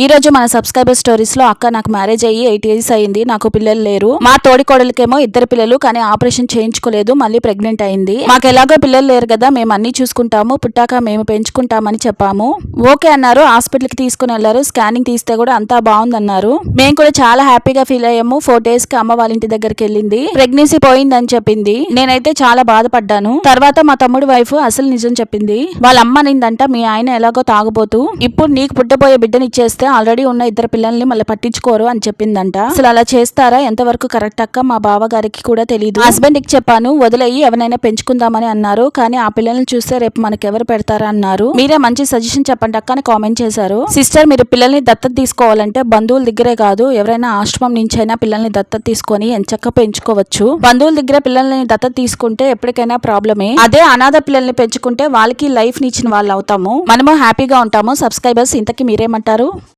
ఈ రోజు మన సబ్స్క్రైబర్ స్టోరీస్లో అక్క నాకు మ్యారేజ్ అయ్యి ఎయిట్ ఇయర్స్ అయింది నాకు పిల్లలు లేరు. మా తోడికోడలకేమో ఇద్దరు పిల్లలు కానీ ఆపరేషన్ చేయించుకోలేదు మళ్ళీ ప్రెగ్నెంట్ అయింది. మాకు ఎలాగో పిల్లలు లేరు కదా మేము అన్ని చూసుకుంటాము పుట్టాక మేము పెంచుకుంటామని చెప్పాము. ఓకే అన్నారు హాస్పిటల్కి తీసుకుని వెళ్ళారు స్కానింగ్ తీస్తే కూడా అంతా బాగుందన్నారు. మేము కూడా చాలా హ్యాపీగా ఫీల్ అయ్యాము ఫోర్ డేస్కి అమ్మ వాళ్ళ ఇంటి దగ్గరికి వెళ్ళింది. ప్రెగ్నెన్సీ పోయిందని చెప్పింది. నేనైతే చాలా బాధపడ్డాను. తర్వాత మా తమ్ముడు వైఫ్ అసలు నిజం చెప్పింది వాళ్ళ అమ్మ నిందంట మీ ఆయన ఎలాగో తాగబోతూ ఇప్పుడు నీకు పుట్టబోయే బిడ్డని చేస్తే ఆల్రెడీ ఉన్న ఇద్దరు పిల్లల్ని మళ్ళీ పట్టించుకోరు అని చెప్పిందంట. అసలు అలా చేస్తారా? ఎంతవరకు కరెక్ట్ అక్క? మా బావ గారికి కూడా తెలియదు హస్బెండ్కి చెప్పాను వదిలేయి ఎవరైనా పెంచుకుందామని అన్నారు. కానీ ఆ పిల్లల్ని చూస్తే రేపు మనకి ఎవరు పెడతారా అన్నారు. మీరే మంచి సజెషన్ చెప్పండి అక్క అని కామెంట్ చేశారు. సిస్టర్ మీరు పిల్లల్ని దత్తత తీసుకోవాలంటే బంధువుల దగ్గరే కాదు ఎవరైనా ఆశ్రమం నుంచైనా పిల్లల్ని దత్తత తీసుకొని ఎంచక్క పెంచుకోవచ్చు. బంధువుల దగ్గర పిల్లల్ని దత్తత తీసుకుంటే ఎప్పటికైనా ప్రాబ్లమే. అదే అనాథ పిల్లల్ని పెంచుకుంటే వాళ్ళకి లైఫ్ నిచ్చిన వాళ్ళు అవుతాము మనము హ్యాపీగా ఉంటాము. సబ్స్క్రైబర్స్ ఇంతకి మీరేమంటారు?